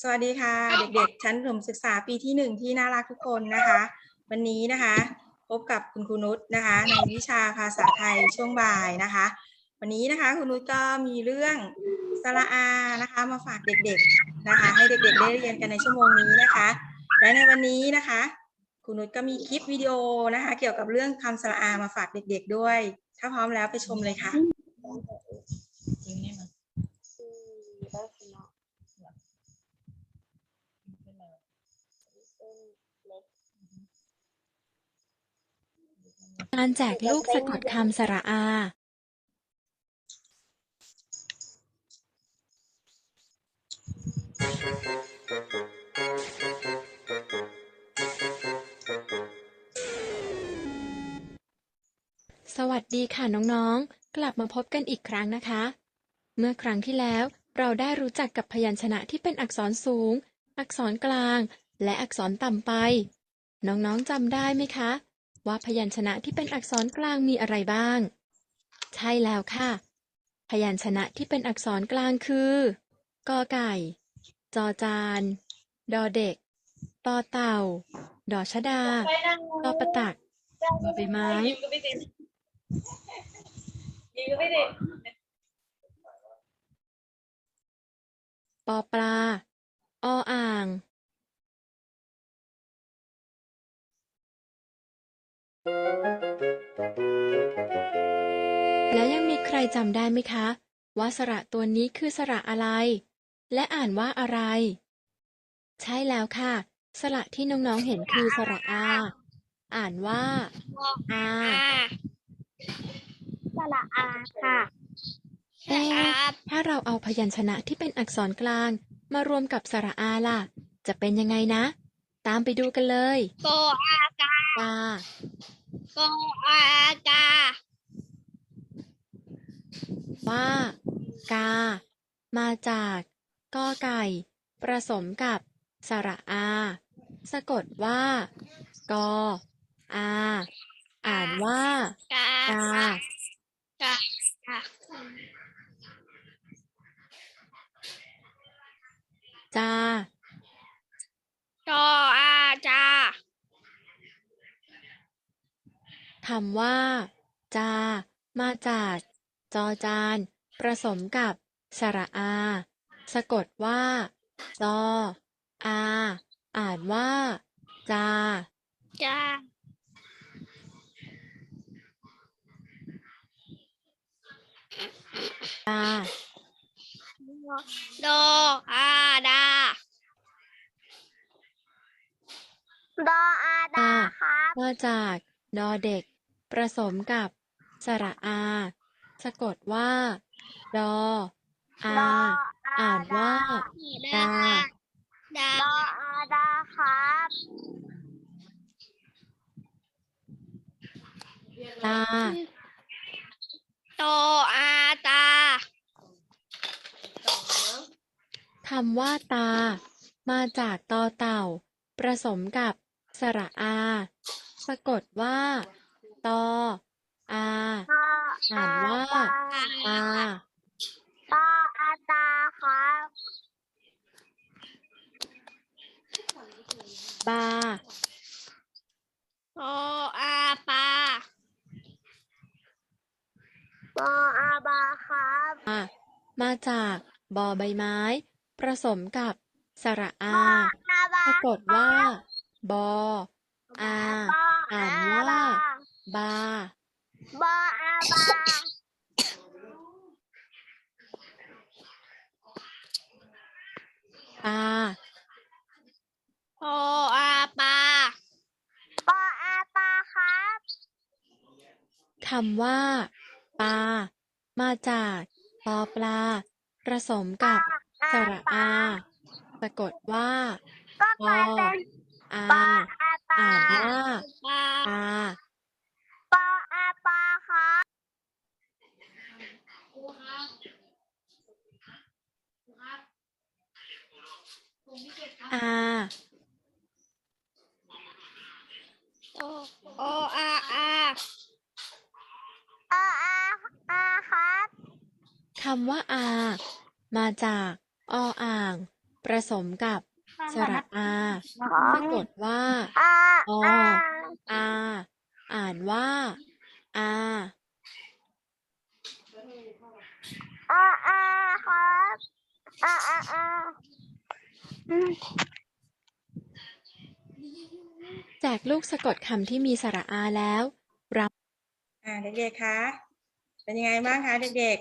สวัสดีค่ะ เด็กๆ ชั้นประถมศึกษาปีที่หนึ่งที่น่ารักทุกคนนะคะ วันนี้นะคะ พบกับคุณครูนุชนะคะ ในวิชาภาษาไทยช่วงบ่ายนะคะ วันนี้นะคะคุณนุชก็มีเรื่องสระอานะคะ มาฝากเด็กๆนะคะ ให้เด็กๆได้เรียนกันในชั่วโมงนี้นะคะ และในวันนี้นะคะคุณนุชก็มีคลิปวิดีโอนะคะ เกี่ยวกับเรื่องคำสระอามาฝากเด็ก ๆ ด้วย ถ้าพร้อมแล้วไปชมเลยค่ะ การแจกลูกสะกดคำสระอา สวัสดีค่ะน้องๆ กลับมาพบกันอีกครั้งนะคะ เมื่อครั้งที่แล้วเราได้รู้จักกับพยัญชนะที่เป็นอักษรสูง อักษรกลาง และอักษรต่ำไป น้องๆจำได้ไหมคะ ว่าพยัญชนะที่เป็นอักษรกลางมีอะไรบ้าง ใช่แล้วค่ะ พยัญชนะที่เป็นอักษรกลางคือกอไก่ จอจาน ดอเด็ก ตอเต่า ดอชดา ตอประตักบอใบไม้ยิ้มก็ไม่ติดยิ้มก็ไม่ติดปอปลา ออ่าง แล้วยังมีใครจำได้ไหมคะ ว่าสระตัวนี้คือสระอะไร และอ่านว่าอะไร ใช่แล้วค่ะ สระที่น้องๆเห็นคือสระอา อ่านว่าอาสระอาค่ะเอ๊ะถ้าเราเอาพยัญชนะที่เป็นอักษรกลาง มารวมกับสระอาล่ะ จะเป็นยังไงนะ ตามไปดูกันเลยโกอากาตาโกอากาว่ากา มาจากกอไก่ ผสมกับสระอา สะกดว่ากออา อ่านว่ากากา กา กา จา จออาจา คำว่า จา มาจาก จอจานผสมกับสระอา สะกดว่าจออา อ่านว่า จา จา จาโดอาดาดออาดาครับมาจากดอเด็กผสมกับ สระอา สะกดว่า ดอ อา อ่านว่า ดา ดาดออาดาครับตา โตอาตาคำว่าตา มาจากตอเต่า ผสมกับสระอา สะกดว่า ตอ อาอ่านว่าตาตออาตาครับบาโตอาปาโตอาบาครับอะมาจากบอใบไม้ ผสมกับสระอาอาบากดว่า บออา อ่านว่า บา บออาบาปาโตอาปาโตอาปาครับคำว่าปามาจากปอปลาผสมกับสระอา สะกดว่าก็ปไปอเป็นอาปออาปาอ่านว่าปาปา ปออาปาครับอาโอโออาอาโออาอาครับคำว่าอามาจากออ่างผผสมกับสระอาสะกดว่าอาออา อาอ่านว่า อาอาอาครับอาอาอาจากลูกสะกดคำที่มีสระอาแล้วเราอ่าเด็กๆคะเป็นยังไงบ้างคะเด็ก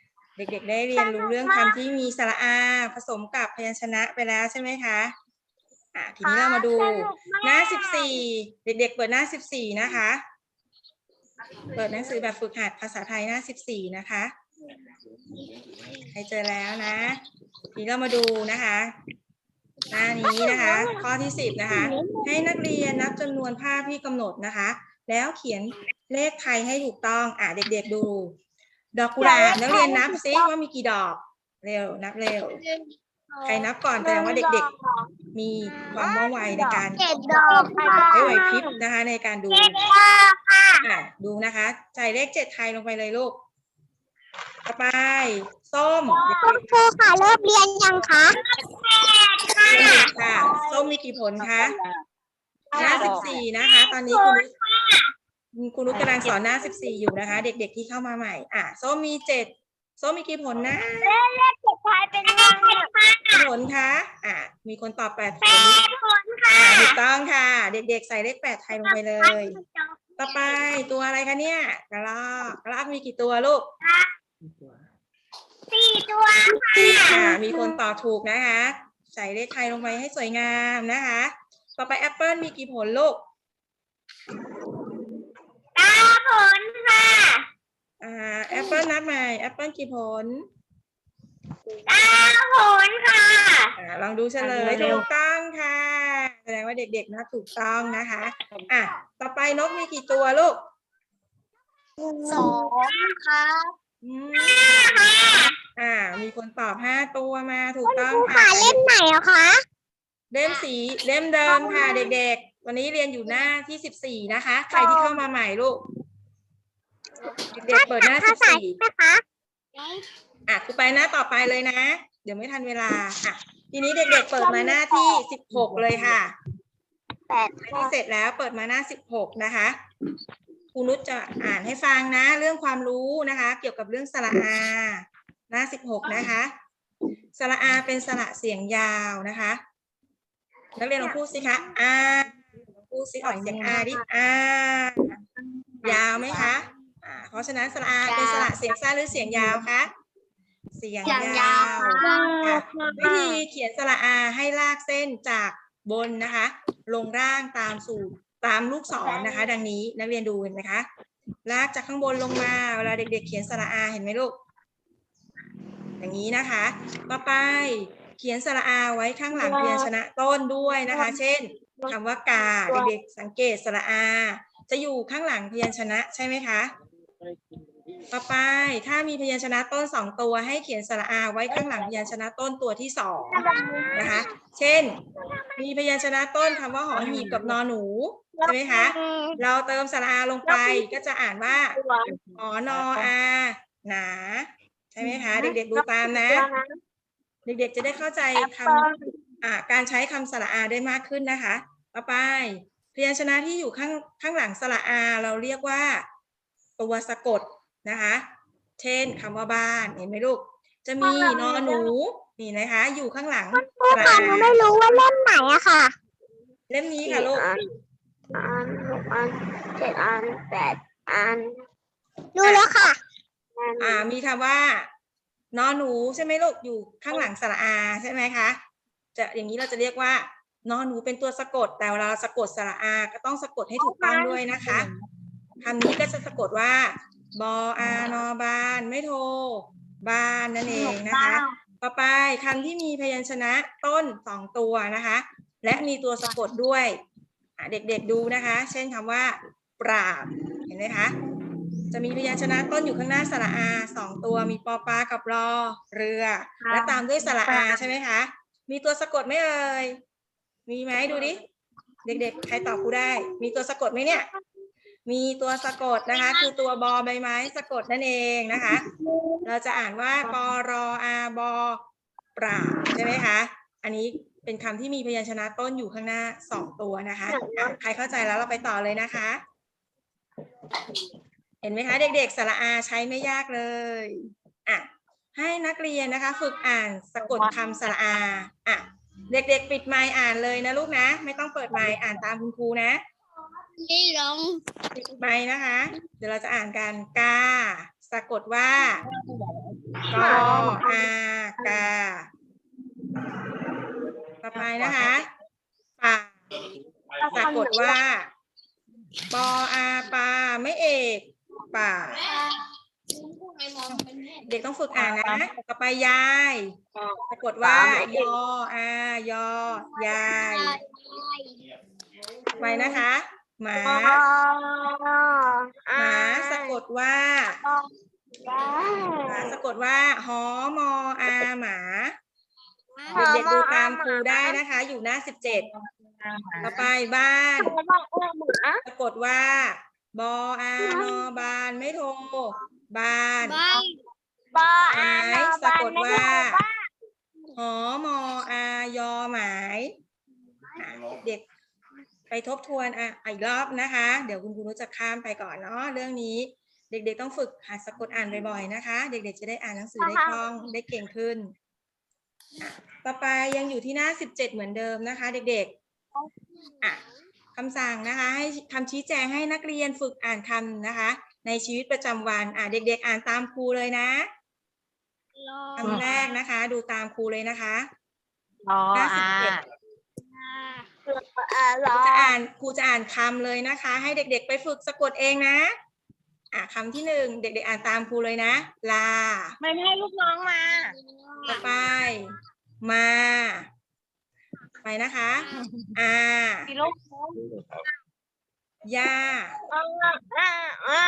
ๆ เด็กๆ ได้เรียนรู้เรื่องคำที่มีสระอาผสมกับพยัญชนะไปแล้วใช่ไหมคะ อ่าทีนี้เรามาดูหน้าสิบสี่เด็ก ๆ เปิดหน้าสิบสี่นะคะ เปิดหนังสือแบบฝึกหัดภาษาไทยหน้าสิบสี่นะคะใครเจอแล้วนะ ทีนี้เรามาดูนะคะ หน้านี้นะคะ ข้อที่สิบนะคะ ให้นักเรียนนับจำนวนภาพที่กำหนดนะคะ แล้วเขียนเลขไทยให้ถูกต้องอะเด็ก ๆ ดู ดอกกุหลาบนักเรียนนับซิว่ามีกี่ดอก เร็วนับเร็ว ใครนับก่อนแสดงว่าเด็กๆ มีความว่องไวในการเจ็ดดอกค่ะใช้ไหวพริบนะคะ ในการดูเจ็ดดอกค่ะอะดูนะคะใส่เลขเจ็ดไทยลงไปเลยลูกต่อไปส้มคุณครูค่ะเริ่มเรียนยังคะแปดค่ะเด็กๆค่ะส้มมีกี่ผลคะหน้าสิบสี่นะคะ ตอนนี้คุณนุชคุณนุชกำลังสอนหน้าสิบสี่อยู่นะคะ เด็กๆที่เข้ามาใหม่ อะส้มมีเจ็ดส้มมีกี่ผลนะเจ็ด ทายเป็นเลขค่ะกี่ผลคะอะมีคนตอบแปดผแปลดคนค่ะอะถูกต้องค่ะ เด็กๆ ใส่เลขแปดไทยลงไปเลย ต่อไปตัวอะไรคะเนี่ยกระรอกกระรอกมีกี่ตัวลูกสี่ตัวค่ะอ่ามีคนตอบถูกนะคะ ใส่เลขไทยลงไปให้สวยงามนะคะ ต่อไปแอปเปิลมีกี่ผลลูกเก้าผลค่ะอ่าแอปเปิลนับใหม่แอปเปิลกี่ผลเก้าผลค่ะอ่าลองดูเฉลยถูกต้องค่ะ แสดงว่าเด็กๆนับถูกต้องนะคะ อะ ต่อไปนกมีกี่ตัวลูกสองค่ะอืมอ่า มีคนตอบห้าตัวมาถูกต้องครูค่ะค่ะ เล่มไหนอะคะ เล่มสีเล่มเดิมค่ะ เด็กๆ วันนี้เรียนอยู่หน้าที่สิบสี่นะคะ ใครที่เข้ามาใหม่ลูก เด็กๆเปิดหน้าสิบสี่นะคะ อะครูไปหน้าต่อไปเลยนะ เดี๋ยวไม่ทันเวลาอะทีนี้เด็กๆเปิดมาหน้าที่สิบหกเลยค่ะแปดหน้าที่เสร็จแล้วเปิดมาหน้าสิบหกนะคะครูนุชจะอ่านให้ฟังนะ เรื่องความรู้นะคะ เกี่ยวกับเรื่องสระอา หน้าสิบหกนะคะสระอาเป็นสระเสียงยาวนะคะนักเรียนลองพูดสิคะอาลองพูดสิออกเสียงอาดิอายาวไหมคะอ่าเพราะฉะนั้นสระอาเป็นสระเสียงสั้นหรือเสียงยาวคะ เสียงยาวค่ะวิธีเขียนสระอาให้ลากเส้นจากบนนะคะ ลงร่างตามสู่ตามลูกศรนะคะ ดังนี้นักเรียนดูเห็นไหมคะ ลากจากข้างบนลงมาเวลาเด็ก ๆ เขียนสระอาเห็นไหมลูก อย่างนี้นะคะ ต่อไปเขียนสระอาไว้ข้างหลังพยัญชนะต้นด้วยนะคะ เช่นคำว่ากาเด็กๆสังเกตสระอา จะอยู่ข้างหลังพยัญชนะใช่ไหมคะ ต่อไปถ้ามีพยัญชนะต้นสองตัวให้เขียนสระอาไว้ข้างหลังพยัญชนะต้นตัวที่สองนะคะ เช่น มีพยัญชนะต้นคำว่าหอหีบกับนอหนูใช่ไหมคะเราเติมสระอาลงไปก็จะอ่านว่าหอนออาหนาใช่ไหมคะ เด็กๆดูตามนะ เด็กๆจะได้เข้าใจคำการใช้คำสระอาได้มากขึ้นนะคะ ต่อไปพยัญชนะที่อยู่ข้างข้างหลังสระอา เราเรียกว่า ตัวสะกด นะคะ เช่นคำว่าบ้านเห็นไหมลูก จะมีนอหนูนี่นะคะ อยู่ข้างหลังครูค่ะหนูไม่รู้ว่าเล่มไหนอะค่ะ เล่มนี้ค่ะลูกอันหกอันเจ็ดอันแปดอันรู้แล้วค่ะ อ่ามีคำว่านอหนูใช่ไหมลูกอยู่ข้างหลังสระอาใช่ไหมคะจะอย่างนี้เราจะเรียกว่านอหนูเป็นตัวสะกด แต่เวลาสะกดสระอาก็ต้องสะกดให้ถูกต้องด้วยนะคะคำนี้ก็จะสะกดว่า บออานอบานไม่โทบ้านนั่นเองนะคะ ต่อไปคำที่มีพยัญชนะต้นสองตัวนะคะ และมีตัวสะกดด้วยอะเด็กๆดูนะคะ เช่นคำว่า ปราบเห็นไหมคะจะมีพยัญชนะต้นอยู่ข้างหน้าสระอาสองตัวมีปอปลากับรอเรือ และตามด้วยสระอาใช่ไหมคะ มีตัวสะกดไหมเอ่ยมีไหมดูดิเด็กๆใครตอบกูได้ มีตัวสะกดไหมเนี่ย มีตัวสะกดนะคะ คือตัวบอใบไม้สะกดนั่นเองนะคะ เราจะอ่านว่าปรออาบอปราบใช่ไหมคะ อันนี้เป็นคำที่มีพยัญชนะต้นอยู่ข้างหน้าสองตัวนะคะอะใครเข้าใจแล้วเราไปต่อเลยนะคะ เห็นไหมคะเด็กๆสระอาใช้ไม่ยากเลยอะให้นักเรียนนะคะ ฝึกอ่านสะกดคำสระอาอะเด็กๆ ปิดไมค์อ่านเลยนะลูกนะ ไม่ต้องเปิดไมค์อ่านตามคุณครูนะ นี่ลงปิดไมค์นะคะ เดี๋ยวเราจะอ่านกันกาสะกดว่ากออากาต่อไปนะคะป่าสะกดว่าปออาปาไม่เอกป่าเด็กต้องฝึกอ่านนะต่อไปยายสะกดว่ายออายอยายต่อไปนะคะ หมาหมาสะกดว่าหมาสะกดว่าหอมออาหมาเด็กๆดูตามครูได้นะคะ อยู่หน้าสิบเจ็ดต่อไปบ้านสะกดว่าบออานอบานไม่โทรบ้านบ้านหมายสะกดว่าหอมออายอหมายอะเด็ก ไปทบทวนอะอีกรอบนะคะ เดี๋ยวคุณครูนุชจะข้ามไปก่อนเนาะเรื่องนี้ เด็กๆต้องฝึกหัดสะกดอ่านบ่อยๆนะคะ เด็กๆจะได้อ่านหนังสือได้คล่องได้เก่งขึ้นอะต่อไปยังอยู่ที่หน้าสิบเจ็ดเหมือนเดิมนะคะ เด็กๆอะคำสั่งนะคะให้คำชี้แจงให้นักเรียนฝึกอ่านคำนะคะ ในชีวิตประจำวันอะเด็ก ๆ อ่านตามครูเลยนะคำแรกนะคะ ดูตามครูเลยนะคะหน้าสิบเอ็ด ครูจะอ่านครูจะอ่านคำเลยนะคะ ให้เด็ก ๆ ไปฝึกสะกดเองนะ อะคำที่หนึ่งเด็ก ๆ อ่านตามครูเลยนะ ลาไม่ให้ลูกน้องมา ต่อไป มา ไปนะคะอาลูกย่าอ่าอ่าอ่า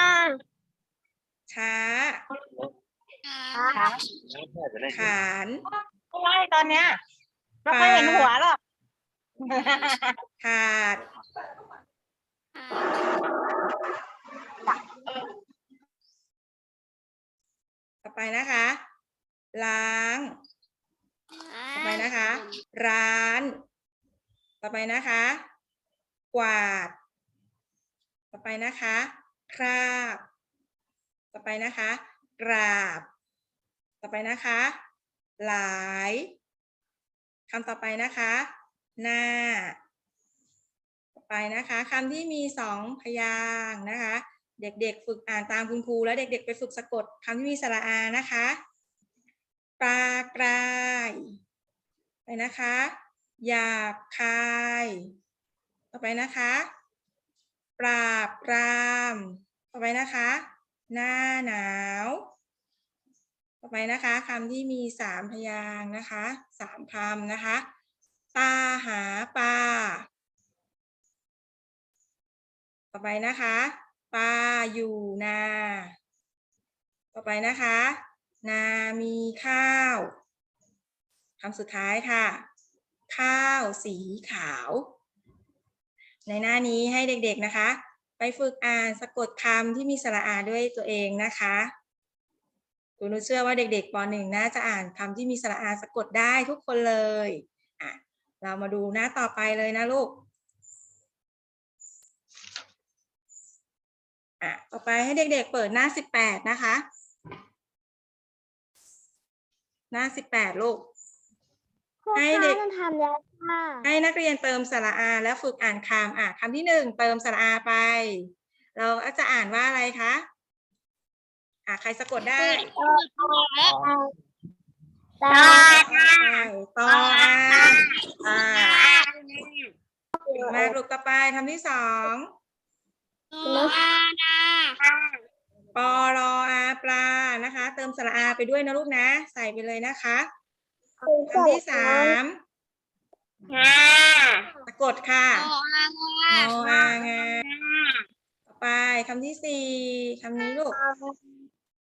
ช้า ขาน ไม่ได้ตอนเนี้ยไม่ค่อยเห็นหัวหรอก ขาดต่อไปนะคะ ล้าง ต่อไปนะคะ ร้าน ต่อไปนะคะ กวาด ต่อไปนะคะคราบ ต่อไปนะคะ กราบ ต่อไปนะคะ หลายคำต่อไปนะคะ หน้า ไปนะคะคำที่มีสองพยางนะคะ เด็กๆ ฝึกอ่านตามคุณครูแล้วเด็ก ๆ ไปฝึกสะกดคำที่มีสระอานะคะปลากรายไปนะคะหยาบคาย ต่อไปนะคะ ปราบปราม ต่อไปนะคะ หน้าหนาว ต่อไปนะคะคำที่มีสามพยางนะคะสามคำนะคะ ตาหาปลา ต่อไปนะคะ ปลาอยู่นา ต่อไปนะคะ นามีข้าวคำสุดท้ายค่ะ ข้าวสีขาว ในหน้านี้ให้เด็กๆนะคะ ไปฝึกอ่านสะกดคำที่มีสระอาด้วยตัวเองนะคะคุณนุชเชื่อว่าเด็กๆป .1 น่าจะอ่านคำที่มีสระอาสะกดได้ทุกคนเลย เรามาดูหน้าต่อไปเลยนะลูก อะ ต่อไปให้เด็กๆเปิดหน้าสิบแปดนะคะ หน้าสิบแปดลูก ให้เด็กทำแล้วค่ะ ให้นักเรียนเติมสระอา และฝึกอ่านคำอะคำที่หนึ่งเติมสระอาไป เราก็จะอ่านว่าอะไรคะ อะใครสะกดได้ ตาใช่ตออาอ่าเก่งมาลูกต่อไปคำที่สองอาดาปอรออาปลานะคะ เติมสระอาไปด้วยนะลูกนะ ใส่ไปเลยนะคะคำที่สามห้าสะกดค่ะโออางงออางาต่อไปคำที่สี่คำนี้ลูก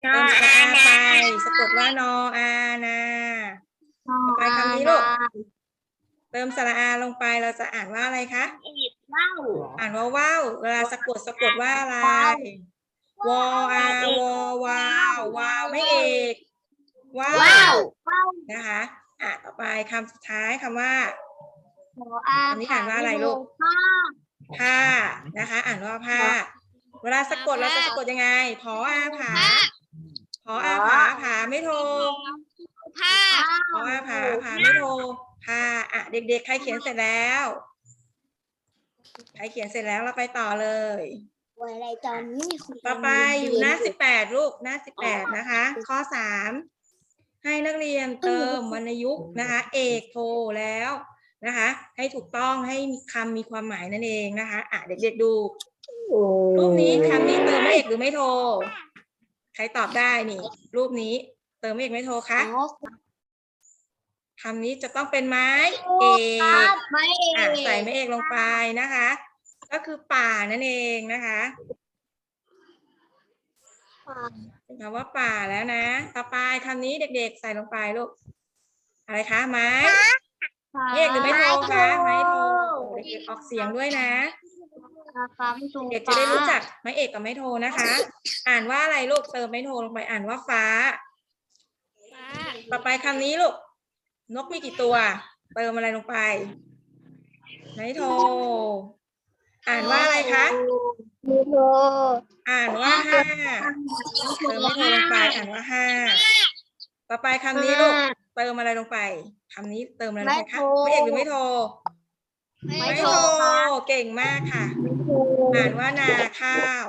เติมสระอาไปสะกดว่านออานาไปคำนี้ลูกเติมสระอาลงไปเราจะอ่านว่าอะไรคะอีกเล่าอ่านว่าว้าวเวลาสะกดสะกดว่าอะไรวออาวอวาววาวไม่เอกว้าวนะคะอะต่อไปคำสุดท้ายคำว่าพออาอันนี้อ่านว่าอะไรลูกผ้าผ้านะคะ อ่านว่าผ้า เวลาสะกดเราจะสะกดยังไงพออาผา พออาผาผาไม่โทรผ้าพออาผาผาไม่โทรผ้าอะเด็กๆ ใครเขียนเสร็จแล้ว ใครเขียนเสร็จแล้วเราไปต่อเลยอะไรตอนนี้ต่อไปอยู่หน้าสิบแปดลูกหน้าสิบแปดนะคะ ข้อสามให้นักเรียนเติมวรรณยุกต์นะคะ เอกโทแล้วนะคะ ให้ถูกต้องให้คำมีความหมายนั่นเองนะคะ อะเด็กๆดูรูปนี้คำนี้เติมไม่เอกหรือไม่โทร ใครตอบได้นี่ รูปนี้เติมไม่เอกไม่โทรคะคำนี้จะต้องเป็นไม้เอกไม่เออะงใส่ไม่เอกลงไปนะคะ ก็คือป่านั่นเองนะคะเป็นคำว่าป่าแล้วนะ ต่อไปคำนี้เด็กๆใส่ลงไปลูก อะไรคะไม้เอกหรือไม่โทรคะไม้โทรเด็กๆออกเสียงด้วยนะ เด็กจะได้รู้จักไม้เอกกับไม้โทรนะคะ อ่านว่าอะไรลูกเติมไม้โทรลงไปอ่านว่าฟ้า ต่อไปคำนี้ลูก นกมีกี่ตัว เติมอะไรลงไป ไม้โทรอ่านว่าอะไรคะมีโทอ่านว่าห้าเติมไม้โทรลงไป อ่านว่าห้าต่อไปคำนี้ลูกเติมอะไรลงไปคำนี้เติมอะไรลงไปคะไม่เอกหรือไม่โทร ไม่ไม่โทโทรรเก่งมากค่ะ อ่านว่านาข้าว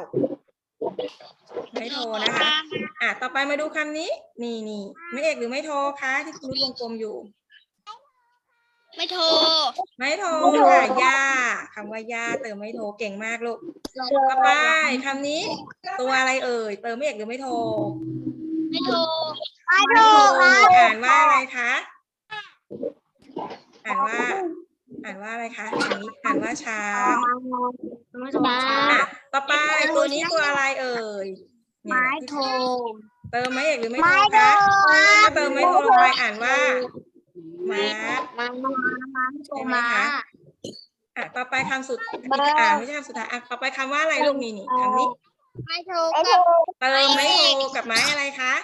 ไม่โทรนะคะ อะต่อไปมาดูคำนี้ นี่นี่ไม่เอกหรือไม่โทรคะที่คุณนุชวงกลมอยู่ ไม่โทรไม่โทรค่ะย่าคำว่าย่าเติมไม่โทรเก่งมากลูก ต่อไปคำนี้ ตัวอะไรเอ่ย เติมไม่เอกหรือไม่โทรไม่โทรไม่โทรอ่านว่าอะไรคะ อ่านว่า อ่านว่าอะไรคะอันนี้อ่านว่าช้างอะต่อไปตัวนี้ตัวอะไรเอ่ยเนี่ยไม้โทรเติมไม่เอกหรือไม่โทรคะถ้าเติมไม่โทรลงไปอ่านว่าม้ามามามาโทรมาอะต่อไปคำสุดอ่าไม่ใช่คำสุดท้ายอะต่อไปคำว่าอะไรลูกนี่นี่คำนี้ไม่โทรกับเติมไม่โทรกับไม้อะไรคะ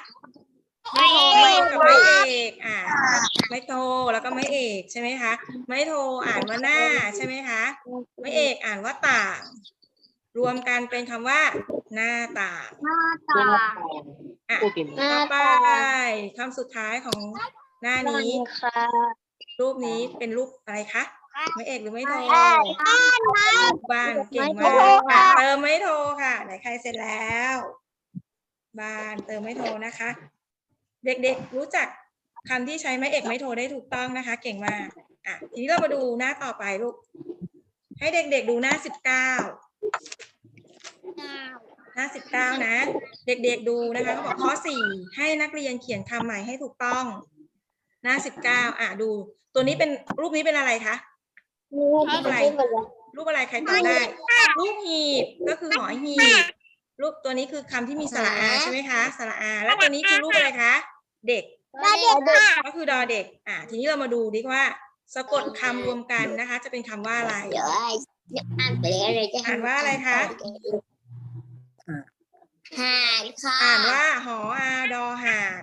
ไม่โทรไม่กับไม้เอกอ่าไม่โทรแล้วก็ไม้เอกใช่ไหมคะไม่โทรอ่านว่าหน้าใช่ไหมคะไม่เอกอ่านว่าต่าง รวมกันเป็นคำว่า หน้าต่างหน้าตาอะต่อไปตาคำสุดท้ายของหน้านี้ค่ะรูปนี้เป็นรูปอะไรคะไม่เอกหรือไม่โทรบ้านเก่งมากค่ะเติมไม่โทรค่ะ ไหนใครเสร็จแล้ว บ้านเติมไม่โทรนะคะ เด็กๆ รู้จักคำที่ใช้ไม่เอกไม่โทได้ถูกต้องนะคะ เก่งมากอะทีนี้เรามาดูหน้าต่อไปลูก ให้เด็กๆดูหน้าสิบเก้าหน้าสิบเก้านะ เด็กๆดูนะคะเขาบอกข้อสี่ให้นักเรียนเขียนคำใหม่ให้ถูกต้อง หน้าสิบเก้าอะดู ตัวนี้เป็นรูปนี้เป็นอะไรคะรูปอะไรรูปอะไรใครตอบได้รูปหีบก็คือหอหีบ รูปตัวนี้คือคำที่มีสระอาใช่ไหมคะสระอา แล้วตัวนี้คือรูปอะไรคะ เด็กก็คือดอเด็ก อ่า ทีนี้เรามาดูดิว่า สะกดคำรวมกันนะคะ จะเป็นคำว่าอะไร เดี๋ยวไอ้อ่านไปเลยอะไรจะอ่านว่าอะไรคะหานค่ะอ่านว่าหออาดอหาด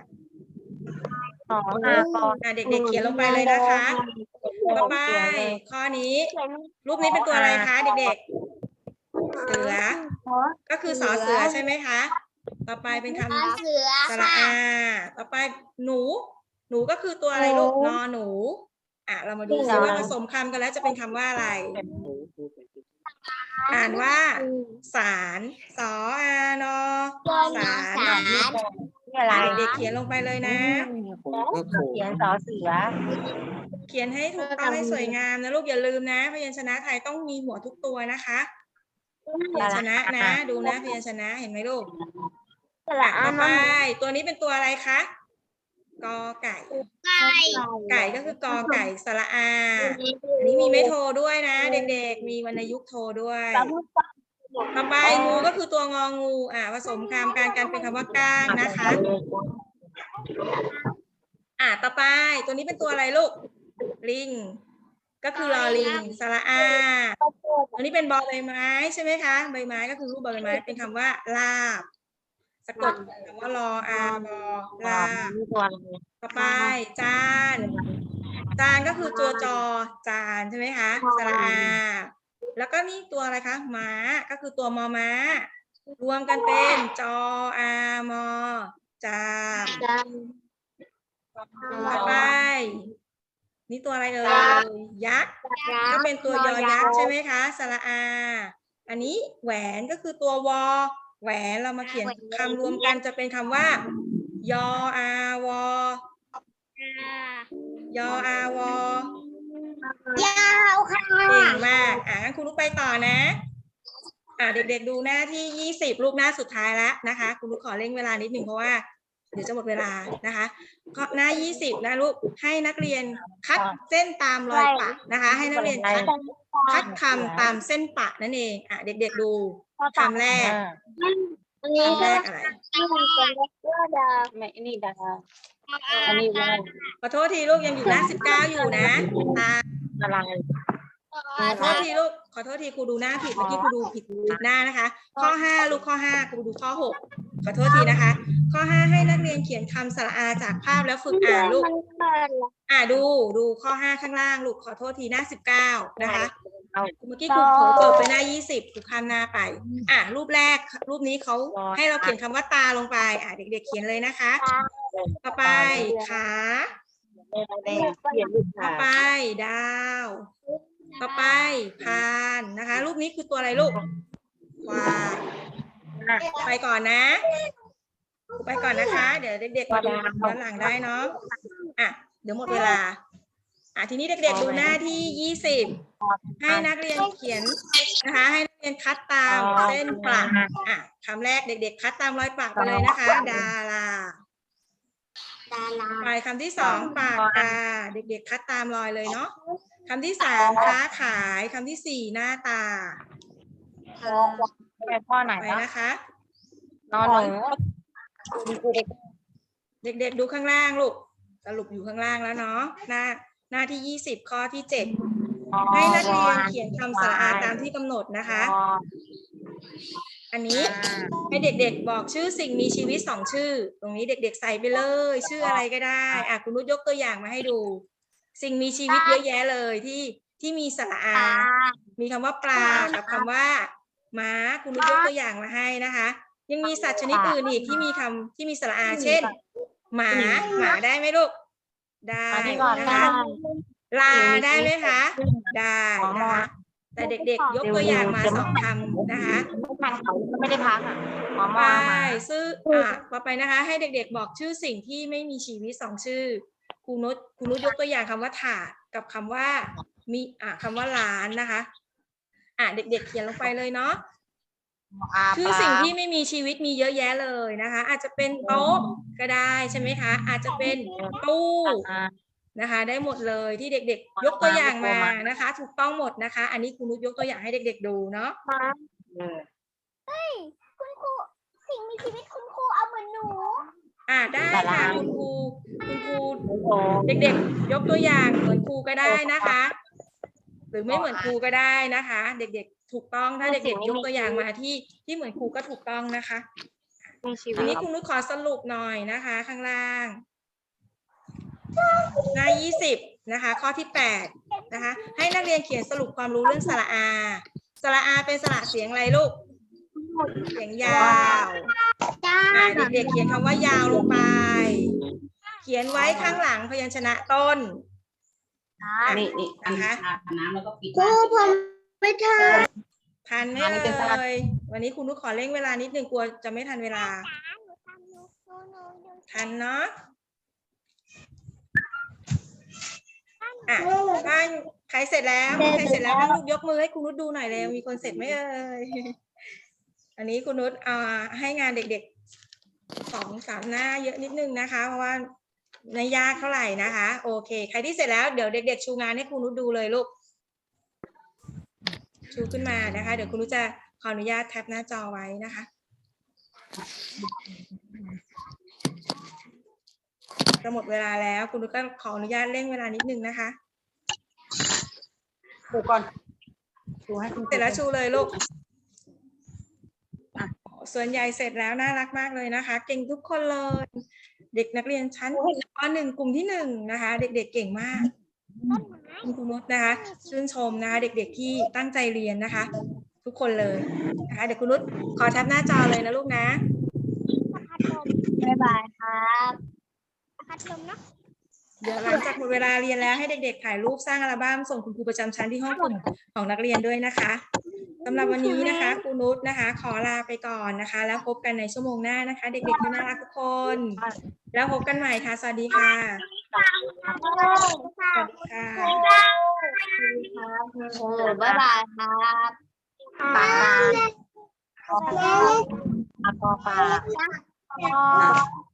หออาคออ่าเด็กๆเขียนลงไปเลยนะคะ ต่อไปข้อนี้ รูปนี้เป็นตัวอะไรคะเด็กๆ เสือ ก็คือสอเสือใช่ไหมคะ ต่อไปเป็นคำเสือสระอา ต่อไปหนู หนูก็คือตัวอะไรลูกนอหนู อะเรามาดูซิว่าผสมคำกันแล้วจะเป็นคำว่าอะไร อ่านว่า สารสออานอสารสารอะเด็กๆเขียนลงไปเลยนะ เขียนสอเสือ เขียนให้ถูกต้องให้สวยงามนะลูกอย่าลืมนะ พยัญชนะไทยต้องมีหัวทุกตัวนะคะ พยัญชนะนะ ดูนะพยัญชนะเห็นไหมลูกสระอะอาต่อไปตัวนี้เป็นตัวอะไรคะกอไก่ ไก่ไก่ก็คือกอไก่สระอาอันนี้มีไม่โทรด้วยนะ เด็กๆ มีวรรณยุกต์โทรด้วยต่อไปงูก็คือตัวงองู อ่าผสมคำการกันเป็นคำว่าก้างนะคะ อ่าต่อไปตัวนี้เป็นตัวอะไรลูกลิง ก็คือลอลิงสระอาตัวนี้เป็นบอใบไม้ใช่ไหมคะ ใบไม้ก็คือรูปบอใบไม้เป็นคำว่าลาบสะกดคำว่ารออาบอลานี่ตัวอะไรต่อไปจานจานก็คือตัวจอจานใช่ไหมคะสระอาแล้วก็นี่ตัวอะไรคะม้าก็คือตัวมอม้า รวมกันเป็นจออามอจานจังต่อไป นี่ตัวอะไรเอ่ยยักษ์ก็เป็นตัวยอยักษ์ใช่ไหมคะสระอา อันนี้แหวนก็คือตัววอแหวนเรามาเขียนคำรวมกันจะเป็นคำว่า ยออาวอยออาวอยาวค่ะเก่งมาก อะงั้นคุณลูกไปต่อนะ อะเด็กๆดูหน้าที่ยี่สิบรูปหน้าสุดท้ายแล้วนะคะ คุณลูกขอเร่งเวลานิดหนึ่งเพราะว่า เดี๋ยวจะหมดเวลานะคะ ก็หน้ายี่สิบนะลูก ให้นักเรียนคัดเส้นตามรอยปะนะคะ ให้นักเรียนคัดคัดคำตามเส้นปะนั่นเอง อะ เด็กๆดูคำแรกอันนี้คำแรก็กอะไรให้มันเป็นว่าดาไม่นี่ดาอันนี้ว่าขอโทษทีลูกยังอยู่หน้าสิบเก้าอยู่นะตาอะไร ขอโทษทีลูก ขอโทษทีครูดูหน้าผิดเมื่อกี้ครูดูผิดผิดหน้านะคะ ข้อห้าลูกข้อห้าครูดูข้อหกขอโทษทีนะคะ ข้อห้าให้นักเรียนเขียนคำสระอาจากภาพแล้วฝึกอ่านลูก อ่าดูดูข้อห้าข้างล่างลูกขอโทษทีหน้าสิบเก้านะคะเอาเมื่อกี้ครูเผลอเปิดไปหน้ายี่สิบครูข้ามหน้าไป อะรูปแรกรูปนี้เขาให้เราเขียนคำว่าตาลงไป อะเด็ก ๆ เขียนเลยนะคะ ต่อไปขาเขียนลูกต่อขาไปดาว ต่อไปพานนะคะ รูปนี้คือตัวอะไรลูกควายไปก่อนนะ ไปก่อนนะคะ เดี๋ยวเด็กๆมาดูย้อนหลังได้เนาะอะเดี๋ยวหมดเวลาอะทีนี้เด็กๆดูหน้าที่ยี่สิบให้นักเรียนเขียนนะคะ ให้นักเรียนคัดตามเส้นปลักอะคำแรกเด็ก ๆ คัดตามรอยปลักไปเลยนะคะ ดาราดาราไปคำที่สองปากกาเด็ก ๆ คัดตามรอยเลยเนาะ คำที่สามค้าขายคำที่สี่หน้าตาไปพ่อไหนไปนะนะคะ นอนหนูเด็กๆดูข้างล่างลูกสรุปอยู่ข้างล่างแล้วเนาะหน้าหน้าที่ยี่สิบข้อที่เจ็ดให้นักเรียนเขียนคำสระอาตามที่กำหนดนะคะ อันนี้ให้เด็กๆบอกชื่อสิ่งมีชีวิตสองชื่อ ตรงนี้เด็กๆใส่ไปเลย ชื่ออะไรก็ได้อะคุณนุชยกตัวอย่างมาให้ดู สิ่งมีชีวิตเยอะแยะเลยที่ที่มีสระอา มีคำว่าปลากับคำว่าม้าคุณนุชยกตัวอย่างมาให้นะคะ ยังมีสัตว์ชนิดอื่นอีกที่มีคำที่มีสระอา เช่น หมาหมาได้ไหมลูก ได้อันนี้ก่อนนะได้คะลาได้ไหมคะ ได้นะคะแต่เด็กๆ ยกตัวอย่างมาสองคำนะคะไม่ทันเขาไม่ได้พักอะหมอไปมามาซื้ออะต่อไปนะคะ ให้เด็กๆ บอกชื่อสิ่งที่ไม่มีชีวิตสองชื่อค รูนุชครูนุชยกตัวอย่างคำว่าถาดกับคำว่ามีอะคำว่าร้านนะคะ อะเด็ก ๆ เขียนลงไปเลยเนาะชื่อสิ่งที่ไม่มีชีวิตมีเยอะแยะเลยนะคะ อาจจะเป็นโต๊ะก็ได้ใช่ไหมคะ อาจจะเป็นตู้นะคะ ได้หมดเลยที่เด็ก ๆ ยกตัวอย่างมานะคะ ถูกต้องหมดนะคะ อันนี้คุณนุชยกตัวอย่างให้เด็ก ๆ ดูเนาะคุณครูสิ่งมีชีวิตคุณครูเอาเหมือนหนู อ่าได้ค่ะคุณครูคุณครูเด็กๆ ยกตัวอย่างเหมือนครูก็ได้นะคะ หรือไม่เหมือนครูก็ได้นะคะ เด็กๆ ถูกต้องถ้าเด็กๆยกตัวอย่างมาที่ที่เหมือนครูก็ถูกต้องนะคะมีชีวิทีตนี้คุณนุชขอสรุปหน่อยนะคะ ข้างล่างหน้า20นะคะ ข้อที่8นะคะ ให้นักเรียนเขียนสรุปความรู้เรื่องสระอาสระอาเป็นสระเสียงอะไรลูก เสียงยาวจ้าอ่าเด็กๆเขียนคำว่ายาวลงไป เขียนไว้ข้างหลังพยัญชนะต้นอะนี่นี่นะคะน้ำแล้วก็ปิดครูผมไม่ทันทันไหมเลยวันนี้คุณนุชขอเร่งเวลานิดนึงกลัวจะไม่ทันเวลา ทันเนาะอะถ้าใครเสร็จแล้วใครเสร็จแล้วให้ลูกยกมือให้คุณนุชดูหน่อยเร็วมีคนเสร็จไหมเอ่ย อันนี้คุณนุชเอาให้งานเด็กๆสองสามหน้าเยอะนิดนึงนะคะ เพราะว่าไม่ยากเท่าไหร่นะคะ โอเค ใครที่เสร็จแล้วเดี๋ยวเด็ก ๆ ชูงานให้คุณนุชดูเลยลูก ชูขึ้นมานะคะ เดี๋ยวคุณนุชจะขออนุญาตแท็บหน้าจอไว้นะคะจะหมดเวลาแล้ว คุณนุชก็ขออนุญาตเร่งเวลานิดนึงนะคะดูก่อนดูให้คุณเสร็จแล้วชูเลยลูก ส่วนใหญ่เสร็จแล้วน่ารักมากเลยนะคะ เก่งทุกคนเลย เด็กนักเรียนชั้นปหนึ่งกลุ่มที่หนึ่งนะคะ เด็กๆเก่งมากคุณครูนุชนะคะชื่นชมนะคะ เด็กๆที่ตั้งใจเรียนนะคะ ทุกคนเลยนะคะเดี๋ยวคุณนุชขอแทับหน้าจอเลยนะลูกนะพัดลมบ๊ายบายครับพัดลมเนาะเดี๋ยวหลังจากหมดเวลาเรียนแล้วให้เด็กๆถ่ายรูปสร้างอัลบั้มส่งคุณครูประจำชั้นที่ห้องกลุ่มของนักเรียนด้วยนะคะ สำหรับวันนี้นะคะครูนุชนะคะ ขอลาไปก่อนนะคะ แล้วพบกันในชั่วโมงหน้านะคะ เด็กๆที่น่ารักทุกคน แล้วพบกันใหม่ค่ะ สวัสดีค่ะสวัสดีค่ะบ๊ายบายครับปลาปลาปลาปลาปลา